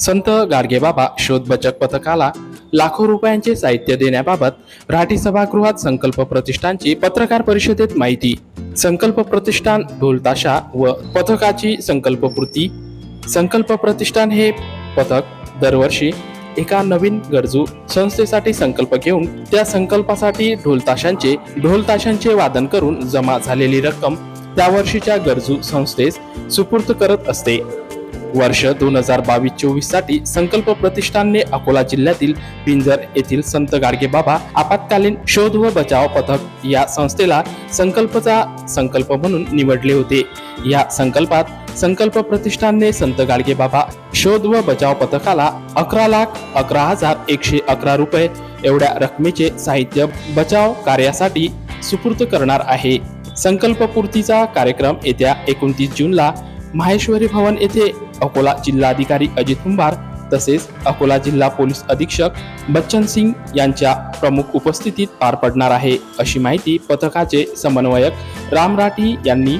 संत गाडगेबाबा शोधबचक पथकाला लाखो रुपयांचे साहित्य देण्याबाबत राठी सभागृहात संकल्प प्रतिष्ठानची पत्रकार परिषदेत माहिती. संकल्प प्रतिष्ठान ढोलताशा व पथकाची संकल्पपूर्ती. संकल्प प्रतिष्ठान हे पथक दरवर्षी एका नवीन गरजू संस्थेसाठी संकल्प घेऊन त्या संकल्पासाठी ढोलताशांचे ढोलताशांचे वादन करून जमा झालेली रक्कम त्या वर्षीच्या गरजू संस्थेस सुपूर्द करत असते. वर्ष दोन हजार बावीस चोवीससाठी संकल्प प्रतिष्ठानने अकोला जिल्ह्यातील पिंजर येथील संत गाडगे बाबा आपत्कालीन शोध व बचाव पथक या संस्थेला संकल्पचा संकल्प म्हणून निवडले होते. या संकल्पात संकल्प प्रतिष्ठानने संत गाडगे बाबा शोध व बचाव पथकाला अकरा लाख अकरा हजार एकशे अकरा रुपये एवढ्या रकमेचे साहित्य बचाव कार्यासाठी सुपूर्द करणार आहे. संकल्पपूर्तीचा कार्यक्रम येत्या एकोणतीस जूनला माहेश्वरी भवन येथे अकोला जिल्हाधिकारी अजित कुंभार तसेच अकोला जिल्हा पोलीस अधीक्षक बच्चन सिंग यांच्या प्रमुख उपस्थितीत पार पडणार आहे. अशी माहिती पथकाचे समन्वयक राम राठी यांनी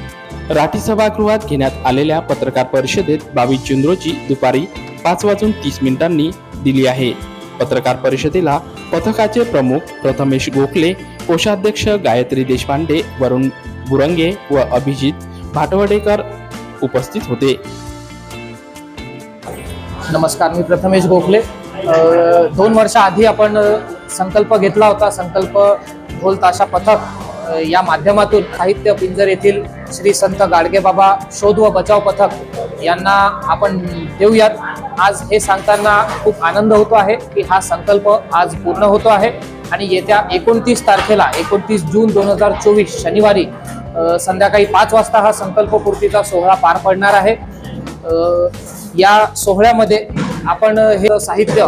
राठी सभागृहात घेण्यात आलेल्या पत्रकार परिषदेत बावीस जून रोजी दुपारी पाच वाजून तीस मिनिटांनी दिली आहे. पत्रकार परिषदेला पथकाचे प्रमुख प्रथमेश गोखले कोषाध्यक्ष गायत्री देशपांडे वरुण बुरंगे व अभिजित भाटवडेकर उपस्थित होते. नमस्कार मी प्रथमेश गोखले. दोन वर्षाआधी आपण संकल्प घेतला होता संकल्प ढोल ताशा पथक या माध्यमातून साहित्य पिंजर येथील श्री संत गाडगेबाबा शोध व बचाव पथक यांना आपण देऊयात. आज हे सांगताना खूप आनंद होतो आहे की हा संकल्प आज पूर्ण होतो आहे. आणि येत्या एकोणतीस तारखेला एकोणतीस जून दोन हजार चोवीस शनिवारी संध्याकाळी पाच वाजता हा संकल्पपूर्तीचा सोहळा पार पडणार आहे. या सोहळ्यामध्ये आपण हे साहित्य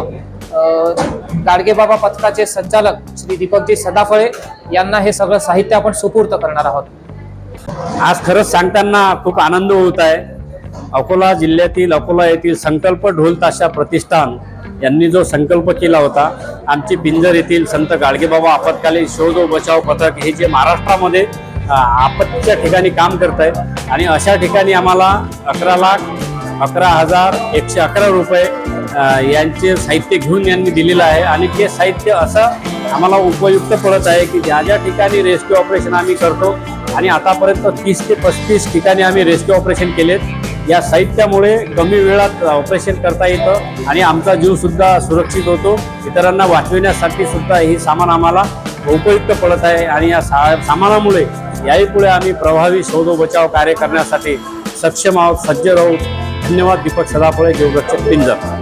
गाडगेबाबा पथकाचे संचालक श्री दीपकजी सदाफळे यांना हे सगळं साहित्य आपण सुपूर्त करणार आहोत. आज खरंच सांगताना खूप आनंद होत आहे. अकोला जिल्ह्यातील अकोला येथील संकल्प ढोल ताशा प्रतिष्ठान यांनी जो संकल्प केला होता आमची पिंजर येथील संत गाडगेबाबा आपत्कालीन शोध व बचाव पथक हे जे महाराष्ट्रामध्ये आपत्तीच्या ठिकाणी काम करत आहेत आणि अशा ठिकाणी आम्हाला अकरा लाख अकरा हजार एकशे अकरा रुपये यांचे साहित्य घेऊन यांनी दिलेलं आहे. आणि ते साहित्य असं आम्हाला उपयुक्त पडत आहे की ज्या ज्या ठिकाणी रेस्क्यू ऑपरेशन आम्ही करतो आणि आतापर्यंत तीस ते पस्तीस ठिकाणी आम्ही रेस्क्यू ऑपरेशन केलेत. या साहित्यामुळे कमी वेळात ऑपरेशन करता येतं आणि आमचा जीव सुद्धा सुरक्षित होतो. इतरांना वाचविण्यासाठी सुद्धा हे सामान आम्हाला उपयुक्त पडत आहे आणि या सा सामानामुळे याही पुढे आम्ही प्रभावी शोध बचाव कार्य करण्यासाठी सक्षम आहोत. सज्ज राहू. धन्यवाद दीपक सदाफळे जीवरक्षक पिंजर.